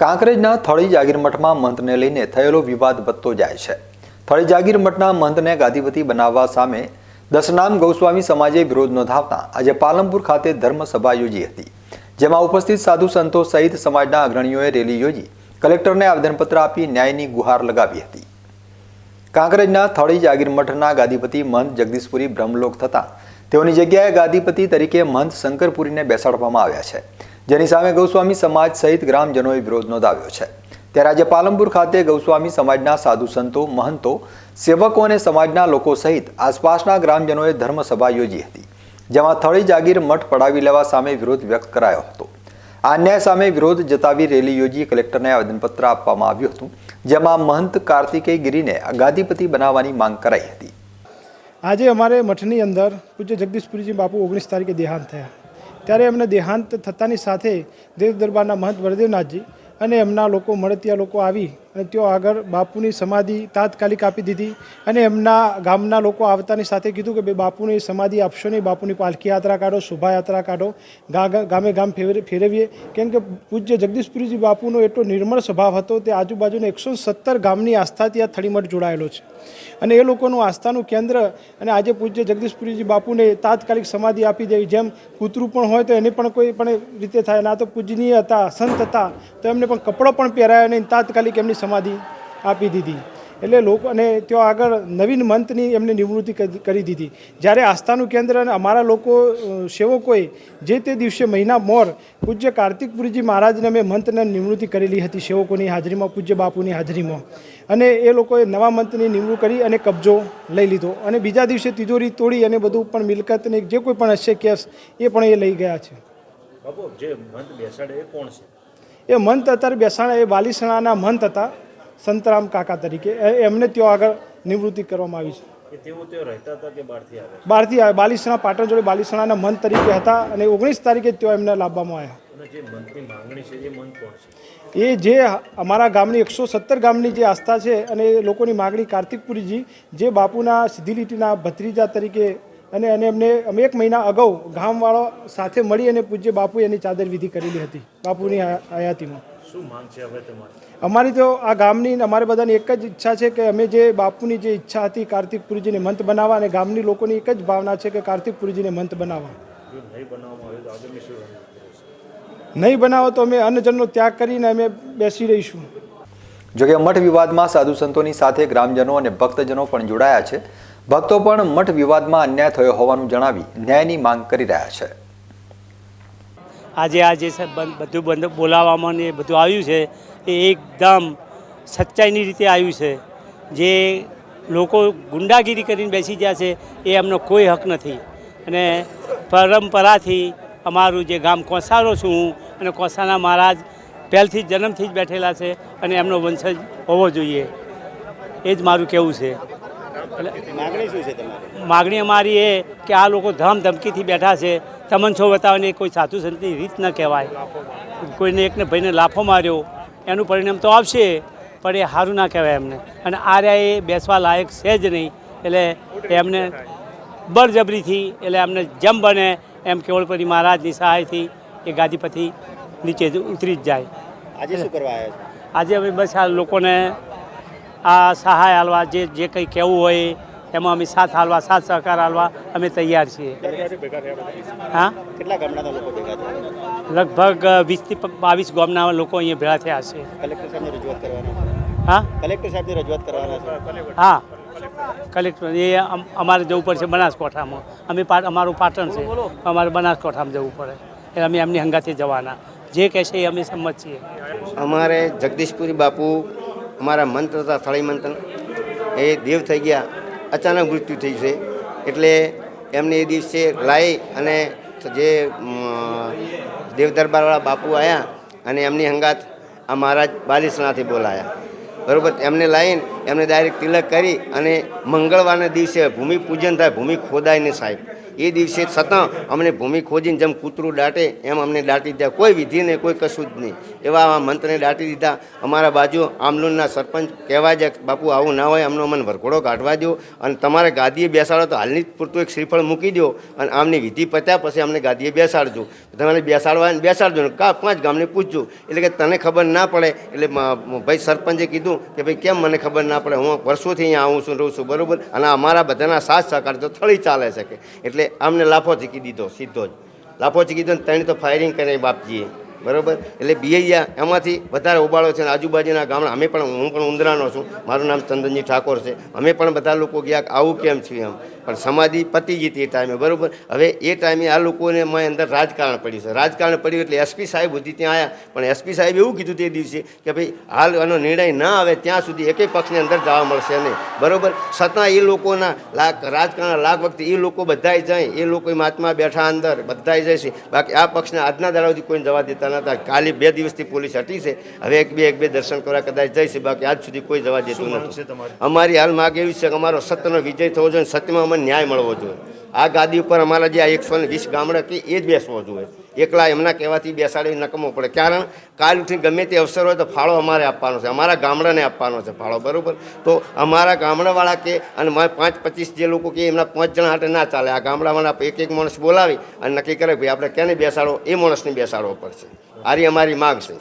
કાંકરેજના થળી જાગીર મઠમાં મંત્રને લઈને થયેલો વિવાદ વધતો જાય છે. થળી જાગીર મઠના મંત્રને ગાદીપતિ બનાવવા સામે દશનામ ગૌસ્વામી સમાજે વિરોધ નોંધાવતા આજે પાલનપુર ખાતે ધર્મસભા યોજી હતી. જેમાં ઉપસ્થિત સાધુ સંતો સહિત સમાજના અગ્રણીઓએ રેલી યોજી કલેક્ટરને આવેદનપત્ર આપી ન્યાયની ગુહાર લગાવી હતી. કાંકરેજના થળી જાગીર મઠના ગાદીપતિ મહંત જગદીશપુરી બ્રહ્મલોક થતા તેઓની જગ્યાએ ગાદીપતિ તરીકે મહંત શંકરપુરીને બેસાડવામાં આવ્યા છે. જેની સામે ગૌસ્વામી સમાજ સહિત ગ્રામજનોએ વિરોધ નોંધાવ્યો છે. ત્યારે આજે પાલનપુર ખાતે ગૌસ્વામી સમાજના સાધુ સંતો, મહંતો, સેવકો અને સમાજના લોકો સહિત આસપાસના ગ્રામજનોએ ધર્મસભા યોજી હતી, જેમાં થળી જાગીર મઠ પડાવી લેવા સામે વિરોધ વ્યક્ત કરાયો હતો. આ અન્યાય સામે વિરોધ જતાવી રેલી યોજી કલેક્ટરને આવેદનપત્ર આપવામાં આવ્યું હતું, જેમાં મહંત કાર્તિકેય ગિરીને ગાદીપતિ બનાવવાની માંગ કરાઈ હતી. આજે અમારે મઠની અંદર પૂજ્ય જગદીશપુરીજી બાપુ ઓગણીસ તારીખે દેહાંત થયા. ત્યારે એમને દેહાંત થતાની સાથે દેવ દરબારના મહંત વરદેવનાથજી અને એમના લોકો મળતિયા લોકો આવી અને તેઓ આગળ બાપુની સમાધિ તાત્કાલિક આપી દીધી અને એમના ગામના લોકો આવતાની સાથે કીધું કે ભાઈ બાપુની સમાધિ આપશો નહીં, બાપુની પાલખી યાત્રા કાઢો, શોભાયાત્રા કાઢો ગામે ગામ ફેર- ફેરવીએ. કેમ કે પૂજ્ય જગદીશપુરીજી બાપુનો એટલો નિર્મળ સ્વભાવ હતો, તે આજુબાજુના એકસો સત્તર ગામની આસ્થાથી આ થળીમઠ જોડાયેલો છે. અને એ લોકોનું આસ્થાનું કેન્દ્ર અને આજે પૂજ્ય જગદીશપુરીજી બાપુને તાત્કાલિક સમાધિ આપી દેવી જેમ કૂતરું પણ હોય તો એને પણ કોઈ પણ રીતે થાય. ના તો પૂજનીય હતા, સંત હતા, તો એમને પણ કપડો પણ પહેરાયા નહીં. તાત્કાલિક એમની સમાધિ આપી દીધી. એટલે લોકો અને ત્યાં આગળ નવીન મંતની એમને નિવૃત્તિ કરી દીધી. જ્યારે આસ્થાનું કેન્દ્ર અને અમારા લોકો સેવકોએ જે તે દિવસે મહિના મોર પૂજ્ય કાર્તિકપુરીજી મહારાજને અમે મંતને નિવૃત્તિ કરેલી હતી સેવકોની હાજરીમાં પૂજ્ય બાપુની હાજરીમાં. અને એ લોકોએ નવા મંતની નિમણૂક કરી અને કબજો લઈ લીધો. અને બીજા દિવસે તિજોરી તોડી અને બધું પણ મિલકત ને જે કોઈ પણ હશે કેસ એ પણ એ લઈ ગયા છે. બાપુ જે મંત બેસાડે એ કોણ છે? એ મંત અત્યારે બેસાણા એ બાલીસણાના મંત હતા. સંતરામ કાકા તરીકે. એમને ત્યાં આગળ નિવૃત્તિ કરવામાં આવી છે. બારથી બહારથી આવે બાલીસણા પાટણ જોડે બાલીસણાના મન તરીકે હતા અને ઓગણીસ તારીખે ત્યાં એમને લાવવામાં આવ્યા. એ જે અમારા ગામની એકસો સત્તર ગામની જે આસ્થા છે અને એ લોકોની માગણી કાર્તિકપુરીજી જે બાપુના સીધી લીટીના ભત્રીજા તરીકે અને અને એમને અમે એક મહિના અગાઉ ગામવાળો સાથે મળી અને પૂજ્ય બાપુએ એની ચાદર વિધિ કરેલી હતી બાપુની આયાતીમાં. હયાતીમાં શું માંગ છે હવે તમારી? અમારી તો આ ગામની અમારે બધાની એક જ ઈચ્છા છે કે અમે જે બાપુની જે ઈચ્છા હતી કાર્તિક પુરીજીને મંત બનાવવા અને ગામની લોકોની એક જ ભાવના છે કે કાર્તિક પુરીજીને મંત બનાવવા. નહીં બનાવો તો અમે અન્નજનનો ત્યાગ કરીને અમે બેસી રહીશું. જોકે મઠ વિવાદમાં સાધુ સંતોની સાથે ગ્રામજનો અને ભક્તજનો પણ જોડાયા છે. ભક્તો પણ મઠ વિવાદમાં અન્યાય થયો હોવાનું જણાવી ન્યાયની માંગ કરી રહ્યા છે. આજે આ જે બધું, બંધ બોલાવવામાં ને બધું આવ્યું છે, એ એકદમ સચ્ચાઈની રીતે આવ્યું છે. જે લોકો ગુંડાગીરી કરીને બેસી ગયા છે, એ એમનો કોઈ હક નથી. અને પરંપરાથી અમારું જે ગામ કોસારો છું હું, અને કોસાના મહારાજ પહેલથી જન્મથી જ બેઠેલા છે, અને એમનો વંશજ હોવો જોઈએ. એ જ મારું કહેવું છે. માગણી અમારી એ કે આ લોકો ધામ ધમકીથી બેઠા છે. તમનછો બતાવવાની કોઈ સાધુ સંતની રીત ન કહેવાય. કોઈને એકને ભાઈને લાફો માર્યો એનું પરિણામ તો આવશે પણ એ સારું ના કહેવાય એમને. અને આ રહ્યા એ બેસવા લાયક છે જ નહીં એટલે એમને બળજબરીથી એટલે એમને જેમ બને એમ કેવળપરી મહારાજની સહાયથી એ ગાદીપતિ નીચે ઉતરી જ જાય. આજે શું કરવા આવ્યા આજે અમે બસ આ લોકોને આ સહાય હાલવા જે જે કંઈ કહેવું હોય એમાં અમે સાથ હાલવા સાથ સહકાર હાલવા અમે તૈયાર છીએ. હા? કેટલા ગામડાના લોકો ભેગા થયા? લગભગ વીસથી બાવીસ ગામના લોકો અહીંયા ભેળા થયા છે. કલેક્ટર સાહેબને રજૂઆત કરવાના. હા? કલેક્ટર સાહેબને રજૂઆત કરવાના છે. હા. કલેક્ટર એ અમારે જવું પડશે બનાસકાંઠામાં. અમે પાટ અમારું પાટણ છે. અમારે બનાસકાંઠામાં જવું પડે. એટલે અમે એમની હંગાથી જવાના. જે કહેશે એ અમે સંમત છીએ. અમારે જગદીશપુરી બાપુ અમારા મંત્ર હતા થળી મંત્ર એ દેવ થઈ ગયા. અચાનક મૃત્યુ થઈ છે. એટલે એમને એ દિવસે લાવી અને જે દેવદરબારવાળા દેવ દરબારવાળા બાપુ આવ્યા અને એમની હંગાત આ મહારાજ બાલિસનાથી બોલાયા. બરાબર? એમને લાવીને એમને ડાયરેક્ટ તિલક કરી અને મંગળવારના દિવસે ભૂમિ પૂજન થાય, ભૂમિ ખોદાયને સાહેબ. એ દિવસે છતાં અમને ભૂમિ ખોજીને જેમ કૂતરું દાટે, એમ અમને દાટી દીધા. કોઈ વિધિ નહીં, કોઈ કશું જ નહીં. એવા આ મંત્રને દાટી દીધા. અમારા બાજુ આમલુનના સરપંચ કહેવા જાય બાપુ, આવું ના હોય અમનો અમને વરઘોડો કાઢવા દો અને તમારે ગાદીએ બેસાડો તો હાલની જ પૂરતું એક શ્રીફળ મૂકી દો અને આમની વિધિ પત્યા પછી અમને ગાદીએ બેસાડજો. તમારે બેસાડવા બેસાડજો ને કા પાંચ ગામને પૂછજો. એટલે કે તને ખબર ના પડે. એટલે ભાઈ સરપંચે કીધું કે, ભાઈ, કેમ મને ખબર ના પડે? હું વર્ષોથી અહીંયા આવું છું રહું છું. બરાબર? અને અમારા બધાના સાથ સહકાર તો થળી ચાલે શકે એટલે અમને લાફો ચીકી દીધો, સીધો જ. લાફો ચીકી દીધો ને ત્રણ તો ફાયરિંગ કરે બાપજીએ. બરોબર? એટલે બીઆઈયા એમાંથી વધારે ઉબાળો છે અને આજુબાજુના ગામડા. અમે પણ, હું પણ ઉંદરાનો છું. મારું નામ ચંદનજી ઠાકોર છે. અમે પણ બધા લોકો ગયા આવું કેમ છીએ એમ. પણ સમાધિ પતી ગઈ એ ટાઈમે, બરાબર? હવે એ ટાઈમે આ લોકોને મેં અંદર રાજકારણ પડ્યું છે. રાજકારણ પડ્યું એટલે એસપી સાહેબ સુધી ત્યાં આવ્યા પણ એસપી સાહેબ એવું કીધું તે દિવસે કે ભાઈ, હાલ આનો નિર્ણય ના આવે ત્યાં સુધી એકેય પક્ષની અંદર જવા મળશે નહીં. બરોબર? છતાં એ લોકોના લાખ રાજકારણ લાખ વખતે એ લોકો બધાય જાય. એ લોકો મહાત્મા બેઠા અંદર બધાય જાય છે. બાકી આ પક્ષને આજના દાડા સુધી કોઈ જવા દેતા નતા કાલે બે દિવસથી પોલીસ હટી છે. હવે એક બે એક બે દર્શન કરવા કદાચ જાય છે. બાકી આજ સુધી કોઈ જવા દેતું નથી અમારી હાલ માગ એવી છે કે અમારો સત્યનો વિજય થવો જોઈએ સત્યમાં અમને ન્યાય મળવો જોઈએ. આ ગાદી ઉપર અમારા જે આ એકસો ને વીસ ગામડા કે એ જ બેસવો જોઈએ. એકલા એમના કહેવાથી બેસાડી નકમો પડે. કારણ કાલ ઉઠી ગમે તે અવસર હોય તો ફાળો અમારે આપવાનો છે. અમારા ગામડાને આપવાનો છે ફાળો, બરાબર? તો અમારા ગામડાવાળા કે અને મારે પાંચ પચીસ જે લોકો કે એમના પાંચ જણા હાટે ના ચાલે. આ ગામડાવાળા એક એક માણસ બોલાવી અને નક્કી કરે ભાઈ આપણે ક્યાંને બેસાડો? એ માણસને બેસાડવો પડશે. આરી અમારી માગ છે.